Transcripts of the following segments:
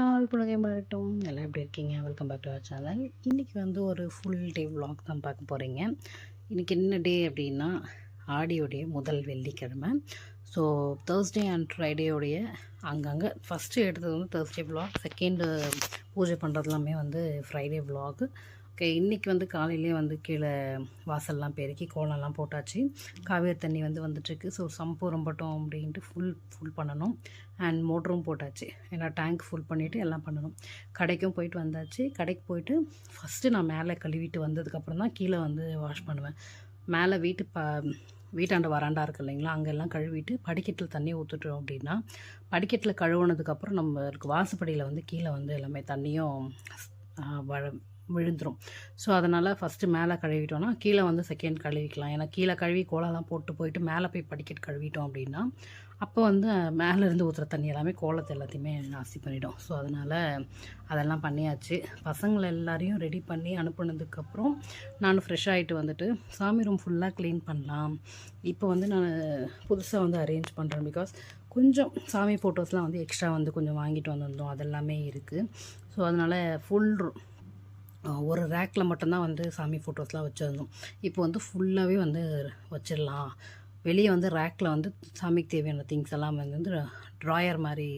All புலகை மலரட்டும் எல்லாம் எப்படி இருக்கீங்க? Welcome back to our channel இன்றைக்கி வந்து ஒரு ஃபுல் டே vlog தான் பார்க்க போகிறீங்க இன்றைக்கி என்ன டே அப்படின்னா ஆடியோடைய முதல் வெள்ளிக்கிழமை. ஸோ தேர்ஸ்டே அண்ட் ஃப்ரைடேயோடைய அங்கங்கே ஃபஸ்ட்டு எடுத்தது வந்து தேர்ஸ்டே vlog. செகண்டு பூஜை பண்ணுறதுலாமே வந்து ஃப்ரைடே vlog. ஓகே இன்றைக்கி வந்து காலையிலே வந்து கீழே வாசல்லாம் பெருக்கி கோலம்லாம் போட்டாச்சு. காவேரி தண்ணி வந்து வந்துட்டுருக்கு. ஸோ சம்பு ரொம்பட்டும் அப்படின்ட்டு ஃபுல் ஃபுல் பண்ணணும். அண்ட் மோட்டரும் போட்டாச்சு. ஏன்னா டேங்க் ஃபுல் பண்ணிவிட்டு எல்லாம் பண்ணணும். கடைக்கும் போயிட்டு வந்தாச்சு. கடைக்கு போயிட்டு ஃபஸ்ட்டு நான் மேலே கழுவிட்டு வந்ததுக்கப்புறம் தான் கீழே வந்து வாஷ் பண்ணுவேன். மேலே வீட்டு ப வீட்டாண்ட வராண்டா இருக்கு இல்லைங்களா? அங்கெல்லாம் கழுவிட்டு படிக்கட்டில் தண்ணி ஊற்றுட்டோம் அப்படின்னா படிக்கட்டில் கழுவுனதுக்கப்புறம் நம்மளுக்கு வாசப்படியில் வந்து கீழே வந்து எல்லாமே தண்ணியும் வழ விழுந்துடும் ஸோ அதனால் ஃபஸ்ட்டு மேலே கழுவிட்டோன்னா கீழே வந்து செகண்ட் கழுவிக்கலாம். ஏன்னா கீழே கழுவி கோலம்லாம் போட்டு போயிட்டு மேலே போய் படிக்கட்டு கழுவிட்டோம் அப்படின்னா அப்போ வந்து மேலே இருந்து ஊற்றுற தண்ணி எல்லாமே கோலத்தை எல்லாத்தையுமே நாஸ்தி பண்ணிவிடும் ஸோ அதனால் அதெல்லாம் பண்ணியாச்சு. பசங்களை எல்லாரையும் ரெடி பண்ணி அனுப்புனதுக்கப்புறம் நான் ஃப்ரெஷ் ஆகிட்டு வந்துட்டு சாமி ரூம் ஃபுல்லாக க்ளீன் பண்ணலாம். இப்போ வந்து நான் புதுசாக வந்து அரேஞ்ச் பண்ணுறேன் பிகாஸ் கொஞ்சம் சாமி ஃபோட்டோஸ்லாம் வந்து எக்ஸ்ட்ரா வந்து கொஞ்சம் வாங்கிட்டு வந்திருந்தோம். அதெல்லாமே இருக்குது ஸோ அதனால் ஃபுல் ஒரு ரேக்கில் மட்டும்தான் வந்து சாமி ஃபோட்டோஸ்லாம் வச்சுருந்தோம். இப்போ வந்து ஃபுல்லாகவே வந்து வச்சிடலாம். வெளியே வந்து ரேக்கில் வந்து சாமிக்கு தேவையான திங்ஸ் எல்லாம் வந்து ட்ராயர் மாதிரி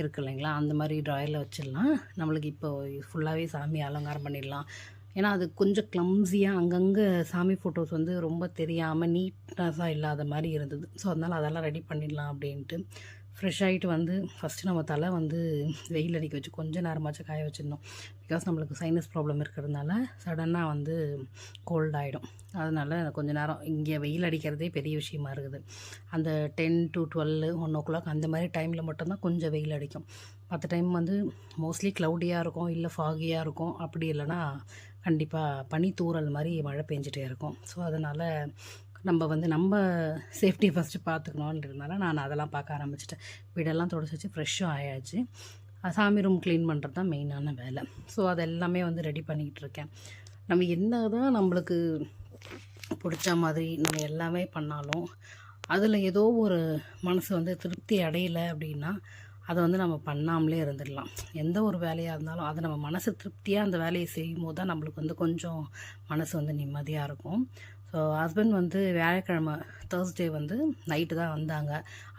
இருக்கு இல்லைங்களா? அந்த மாதிரி ட்ராயரில் வச்சிடலாம். நம்மளுக்கு இப்போ ஃபுல்லாகவே சாமி அலங்காரம் பண்ணிடலாம். ஏன்னா அது கொஞ்சம் க்ளம்ஸியாக அங்கங்கே சாமி ஃபோட்டோஸ் வந்து ரொம்ப தெரியாமல் நீட்னஸாக இல்லாத மாதிரி இருந்தது. ஸோ அதனால் அதெல்லாம் ரெடி பண்ணிடலாம் அப்படின்ட்டு. ஃப்ரெஷ் ஆகிட்டு வந்து ஃபஸ்ட்டு நம்ம தலை வந்து வெயில் அடிக்க வச்சு கொஞ்சம் நேரமாச்சும் காய வச்சுருந்தோம். பிகாஸ் நம்மளுக்கு சைனஸ் ப்ராப்ளம் இருக்கிறதுனால சடனாக வந்து கோல்ட் ஆகிடும் அதனால் கொஞ்சம் நேரம் இங்கே வெயில் அடிக்கிறதே பெரிய விஷயமா இருக்குது. அந்த ten to twelve one o'clock அந்த மாதிரி டைமில் மட்டும்தான் கொஞ்சம் வெயில் அடிக்கும். மற்ற டைம் வந்து மோஸ்ட்லி க்ளவுடியாக இருக்கும் இல்லை ஃபாகியாக இருக்கும். அப்படி இல்லைன்னா கண்டிப்பாக பனி தூறல் மாதிரி மழை பெஞ்சிட்டே இருக்கும். ஸோ அதனால் நம்ம வந்து நம்ம சேஃப்டி ஃபஸ்ட்டு பார்த்துக்கணுன்றதுனால நான் அதெல்லாம் பார்க்க ஆரம்பிச்சிட்டேன். வீடெல்லாம் தொடச்சி வச்சு ஃப்ரெஷ்ஷும் ஆயாச்சு. சாமி ரூம் க்ளீன் பண்ணுறது தான் மெயினான வேலை. ஸோ அது எல்லாமே வந்து ரெடி பண்ணிக்கிட்டு இருக்கேன். நம்ம என்ன தான் நம்மளுக்கு பிடிச்ச மாதிரி நம்ம எல்லாமே பண்ணாலும் அதில் ஏதோ ஒரு மனசு வந்து திருப்தி அடையலை அப்படின்னா அதை வந்து நம்ம பண்ணாமலே இருந்துடலாம். எந்த ஒரு வேலையாக இருந்தாலும் அதை நம்ம மனசு திருப்தியாக அந்த வேலையை செய்யும் போது தான் நம்மளுக்கு வந்து கொஞ்சம் மனசு வந்து நிம்மதியாக இருக்கும். ஸோ ஹஸ்பண்ட் வந்து வியாழக்கிழமை தேர்ஸ்டே வந்து நைட்டு தான் வந்தாங்க.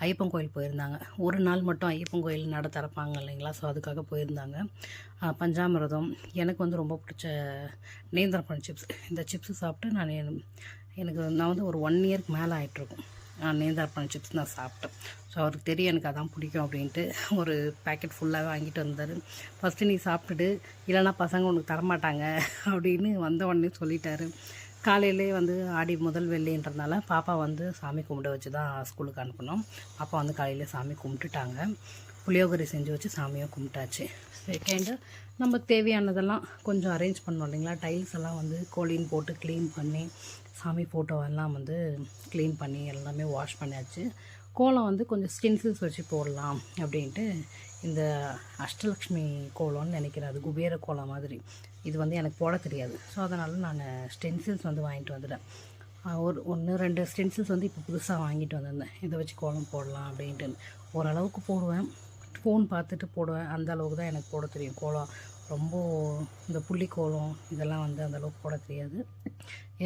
ஐயப்பன் கோயில் போயிருந்தாங்க. ஒரு நாள் மட்டும் ஐயப்பன் கோயில் நட திறப்பாங்க இல்லைங்களா? ஸோ அதுக்காக போயிருந்தாங்க. பஞ்சாமிரதம். எனக்கு வந்து ரொம்ப பிடிச்ச நேந்திரப்பழம் சிப்ஸ் இந்த சிப்ஸு சாப்பிட்டு நான் எனக்கு நான் வந்து ஒரு ஒன் இயர்க்கு மேலே ஆகிட்ருக்கும் நான் நேந்திரப்பழம் சிப்ஸ் நான் சாப்பிட்டேன். ஸோ அவருக்கு தெரியும் எனக்கு அதான் பிடிக்கும் அப்படின்ட்டு. ஒரு பேக்கெட் ஃபுல்லாகவே வாங்கிட்டு வந்தார். ஃபஸ்ட்டு நீ சாப்பிட்டுட்டு இல்லைன்னா பசங்க உனக்கு தரமாட்டாங்க அப்படின்னு வந்த உடனே சொல்லிட்டாரு. காலையிலே வந்து ஆடி முதல் வெள்ளின்றதுனால பாப்பா வந்து சாமி கும்பிட வச்சு தான் ஸ்கூலுக்கு அனுப்பினோம் பாப்பா வந்து காலையில் சாமி கும்பிட்டுட்டாங்க. புளியோகரை செஞ்சு வச்சு சாமியை கும்பிட்டாச்சு. செகண்டு நம்ம தேவையானதெல்லாம் கொஞ்சம் அரேஞ்ச் பண்ணோம் இல்லைங்களா? டைல்ஸ் எல்லாம் வந்து கோழின் போட்டு க்ளீன் பண்ணி சாமி ஃபோட்டோவெல்லாம் வந்து க்ளீன் பண்ணி எல்லாமே வாஷ் பண்ணியாச்சு. கோலம் வந்து கொஞ்சம் ஸ்டென்சில்ஸ் வச்சு போடலாம் அப்படின்ட்டு இந்த அஷ்டலக்ஷ்மி கோலம்னு நினைக்கிறேன் அது குபேர கோலம் மாதிரி. இது வந்து எனக்கு போட தெரியாது. ஸோ அதனால் நான் ஸ்டென்சில்ஸ் வந்து வாங்கிட்டு வந்துட்டேன். ஒரு ஒன்று ரெண்டு ஸ்டென்சில்ஸ் வந்து இப்போ புதுசாக வாங்கிட்டு வந்திருந்தேன். இதை வச்சு கோலம் போடலாம் அப்படின்ட்டு. ஓரளவுக்கு போடுவேன். ஃபோன் பார்த்துட்டு போடுவேன். அந்த அளவுக்கு தான் எனக்கு போட தெரியும். கோலம் ரொம்ப இந்த புள்ளி கோலம் இதெல்லாம் வந்து அந்தளவுக்கு போட தெரியாது.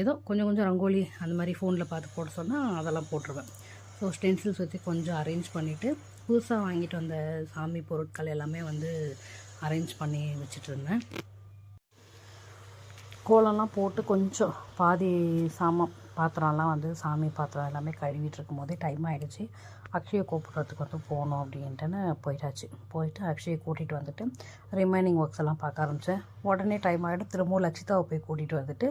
ஏதோ கொஞ்சம் கொஞ்சம் ரங்கோலி அந்த மாதிரி ஃபோனில் பார்த்து போட சொன்னால் அதெல்லாம் போட்டுருவேன். ஸோ ஸ்டென்சில்ஸ் வச்சு கொஞ்சம் அரேஞ்ச் பண்ணிவிட்டு புதுசாக வாங்கிட்டு வந்த சாமி பொருட்கள் எல்லாமே வந்து அரேஞ்ச் பண்ணி வச்சுட்டு இருந்தேன். கோலம்லாம் போட்டு கொஞ்சம் பாதி சாமான் பாத்திரம்லாம் வந்து சாமி பாத்திரம் எல்லாமே கழுவிட்டு இருக்கும்போதே டைம் ஆகிடுச்சு அக்ஷயை கூப்பிட்றதுக்கு வந்து போகணும் அப்படின்ட்டுன்னு போயிட்டாச்சு. போயிட்டு அக்ஷயை கூட்டிகிட்டு வந்துட்டு ரிமைனிங் ஒர்க்ஸ் எல்லாம் பார்க்க ஆரம்பித்தேன் உடனே டைம் ஆகிடும் திரும்பவும் லக்ஷிதாவை போய் கூட்டிகிட்டு வந்துட்டு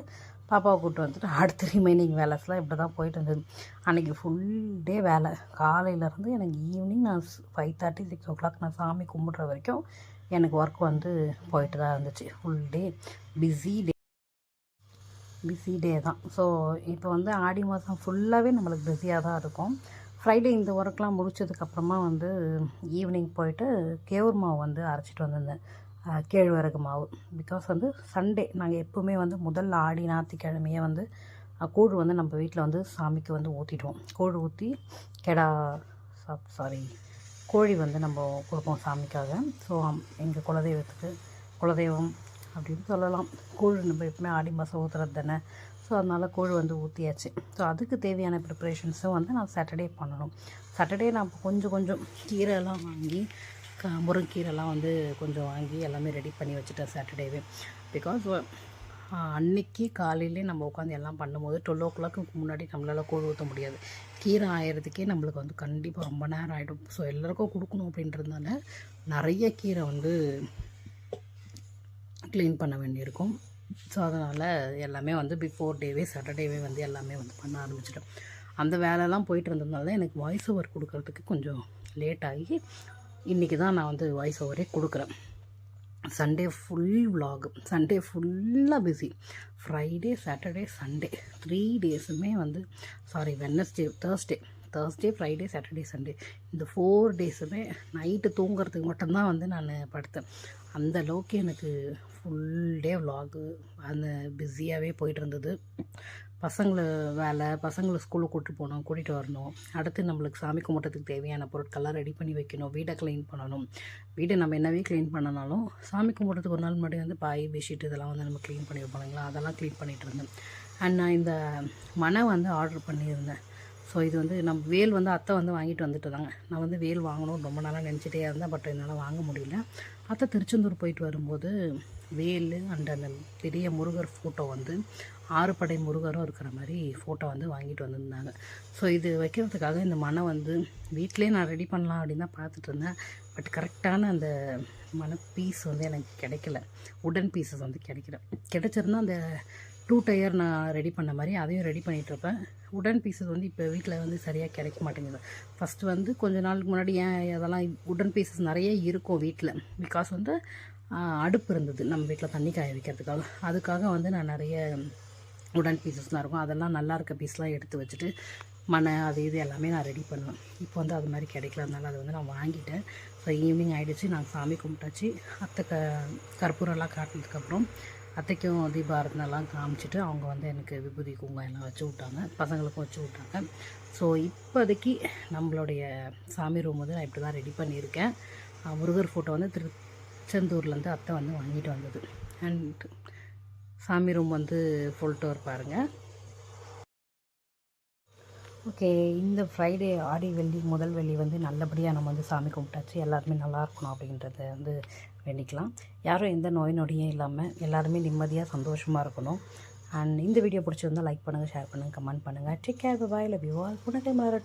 பாப்பாவை கூப்பிட்டு வந்துட்டு அடுத்த ரிமைனிங் வேலைஸ்லாம் இப்படி தான் போயிட்டு இருந்தது. அன்றைக்கி ஃபுல் டே வேலை. காலையிலேருந்து எனக்கு ஈவினிங் நான் ஃபைவ் தேர்ட்டி சிக்ஸ் ஓ கிளாக் நான் சாமி கும்பிட்ற வரைக்கும் எனக்கு ஒர்க் வந்து போயிட்டு தான் இருந்துச்சு. Full day busy day busy day தான். ஸோ இப்போ வந்து ஆடி மாதம் ஃபுல்லாகவே நம்மளுக்கு பிஸியாக தான் இருக்கும். ஃப்ரைடே இந்த ஒர்க்லாம் முடித்ததுக்கப்புறமா வந்து ஈவினிங் போயிட்டு கேவுர் மாவு வந்து அரைச்சிட்டு வந்திருந்தேன். கேழ்வரகு மாவு. பிகாஸ் வந்து சண்டே நாங்கள் எப்போவுமே வந்து முதல் ஆடி ஞாயிற்றுக்கிழமையே வந்து கூழ் வந்து நம்ம வீட்டில் வந்து சாமிக்கு வந்து ஊற்றிடுவோம் கூழ் ஊற்றி கெடா சாரி கோழி வந்து நம்ம கொடுப்போம் சாமிக்காக. ஸோ எங்கள் குலதெய்வத்துக்கு குலதெய்வம் அப்படின்னு சொல்லலாம். கூழ் நம்ம எப்பவுமே ஆடி மாதம் ஊற்றுறது தானே. ஸோ அதனால் கூழ் வந்து ஊற்றியாச்சு ஸோ அதுக்கு தேவையான ப்ரிப்ரேஷன்ஸும் வந்து நான் சாட்டர்டே பண்ணணும். சாட்டர்டே நான் கொஞ்சம் கொஞ்சம் கீரைலாம் வாங்கி க முருங்கீரைலாம் வந்து கொஞ்சம் வாங்கி எல்லாமே ரெடி பண்ணி வச்சுட்டேன் சாட்டர்டேவே பிகாஸ் அன்னைக்கு காலையிலே நம்ம உட்காந்து எல்லாம் பண்ணும்போது டுவெல் ஓ கிளாக்கு முன்னாடி நம்மளால் கூழ் ஊற்ற முடியாது. கீரை ஆயிரத்துக்கே நம்மளுக்கு வந்து கண்டிப்பாக ரொம்ப நேரம் ஆகிடும் ஸோ எல்லாருக்கும் கொடுக்கணும் அப்படின்றதுனால நிறைய கீரை வந்து க்ளீன் பண்ண வேண்டியிருக்கும். ஸோ அதனால் எல்லாமே வந்து பிஃபோர் டேவே சாட்டர்டேவே வந்து எல்லாமே வந்து பண்ண ஆரம்பிச்சிடும் அந்த வேலைலாம் போயிட்டு இருந்ததுனால தான் எனக்கு வாய்ஸ் ஓவர் கொடுக்கறதுக்கு கொஞ்சம் லேட் ஆகி இன்றைக்கி தான் நான் வந்து வாய்ஸ் ஓவரே கொடுக்குறேன். சண்டே ஃபுல் விலாகு சண்டே ஃபுல்லாக busy Friday Saturday Sunday three டேஸுமே வந்து sorry Wednesday Thursday Thursday Friday Saturday Sunday இந்த ஃபோர் டேஸுமே நைட்டு தூங்குறதுக்கு மட்டும்தான் வந்து நான் படுத்தேன். அந்த அளவுக்கு எனக்கு ஃபுல் டே விலாகு அந்த பிஸியாகவே போயிட்டு இருந்தது பசங்களை வேலை பசங்களை ஸ்கூலுக்கு கூப்பிட்டு போகணும் கூட்டிகிட்டு வரணும். அடுத்து நம்மளுக்கு சாமி கும்பிட்றதுக்கு தேவையான பொருட்கள்லாம் ரெடி பண்ணி வைக்கணும் வீடை க்ளீன் பண்ணணும். வீடை நம்ம என்னவே க்ளீன் பண்ணனாலும் சாமி கும்பிட்றதுக்கு ஒரு நாள் முன்னாடி வந்து பாய் பெட்ஷீட் இதெல்லாம் வந்து நம்ம க்ளீன் பண்ணி வைப்போம் அதெல்லாம் க்ளீன் பண்ணிகிட்டு இருந்தேன். அண்ட் நான் இந்த மனை வந்து ஆர்டர் பண்ணியிருந்தேன். ஸோ இது வந்து நம்ம வேல் வந்து அத்தை வந்து வாங்கிட்டு வந்துட்டு தாங்க. நான் வந்து வேல் வாங்கணும்னு ரொம்ப நாளாக நினச்சிட்டே இருந்தேன் பட் என்னால் வாங்க முடியல. அத்தை திருச்செந்தூர் போயிட்டு வரும்போது வேல் அண்ட் அந்த பெரிய முருகர் ஃபோட்டோ வந்து ஆறு படை முருகரும் இருக்கிற மாதிரி ஃபோட்டோ வந்து வாங்கிட்டு வந்திருந்தாங்க. ஸோ இது வைக்கிறதுக்காக இந்த மனை வந்து வீட்டிலே நான் ரெடி பண்ணலாம் அப்படின்னு தான் பார்த்துட்டு இருந்தேன். பட் கரெக்டான அந்த மன பீஸ் வந்து எனக்கு கிடைக்கல. உடன் பீசஸ் வந்து கிடைக்கல. கிடைச்சிருந்தா அந்த டூ டயர் நான் ரெடி பண்ண மாதிரி அதையும் ரெடி பண்ணிகிட்ருப்பேன் உடன் பீசஸ் வந்து இப்போ வீட்டில் வந்து சரியாக கிடைக்க மாட்டேங்குது. ஃபஸ்ட்டு வந்து கொஞ்ச நாளுக்கு முன்னாடி ஏன் அதெல்லாம் உடன் பீசஸ் நிறைய இருக்கும் வீட்டில் பிகாஸ் வந்து அடுப்பு இருந்தது. நம்ம வீட்டில் தண்ணி காய வைக்கிறதுக்காக. அதுக்காக வந்து நான் நிறைய உடன் பீசஸ்லாம் இருக்கும். அதெல்லாம் நல்லா இருக்க பீஸ்லாம் எடுத்து வச்சுட்டு மனை அது இது எல்லாமே நான் ரெடி பண்ணுவேன். இப்போ வந்து அது மாதிரி கிடைக்கல அதனால அதை வந்து நான் வாங்கிட்டேன். ஸோ ஈவினிங் ஆகிடுச்சு நான் சாமி கும்பிட்டாச்சு. அத்தை க கற்பூரம்லாம் காட்டினதுக்கப்புறம் அத்தைக்கும் தீபாரத்னெல்லாம் காமிச்சிட்டு அவங்க வந்து எனக்கு விபூதி குங்குமம் எல்லாம் வச்சு விட்டாங்க. பசங்களுக்கும் வச்சு விட்டாங்க. ஸோ இப்போதைக்கு நம்மளுடைய சாமி ரூம் வந்து நான் இப்படி தான் ரெடி பண்ணியிருக்கேன் முருகர் ஃபோட்டோ வந்து திருச்செந்தூர்லேருந்து அத்தை வந்து வாங்கிட்டு வந்தது. அண்ட் சாமி ரூம் வந்து ஃபுல் டோர் பாருங்கள் ஓகே இந்த ஃப்ரைடே ஆடி வெள்ளி முதல் வெள்ளி வந்து நல்லபடியாக நம்ம வந்து சாமி கும்பிட்டாச்சு. எல்லாருமே நல்லா இருக்கணும் அப்படின்றத வந்து வேண்டிக்கலாம். யாரும் எந்த நோய் நொடியும் இல்லாமல் எல்லாருமே நிம்மதியாக சந்தோஷமாக இருக்கணும். அண்ட் இந்த வீடியோ பிடிச்சிருந்தால் லைக் பண்ணுங்கள் ஷேர் பண்ணுங்கள் கமெண்ட் பண்ணுங்கள் take care bye love you all புனகை மாறட்டும்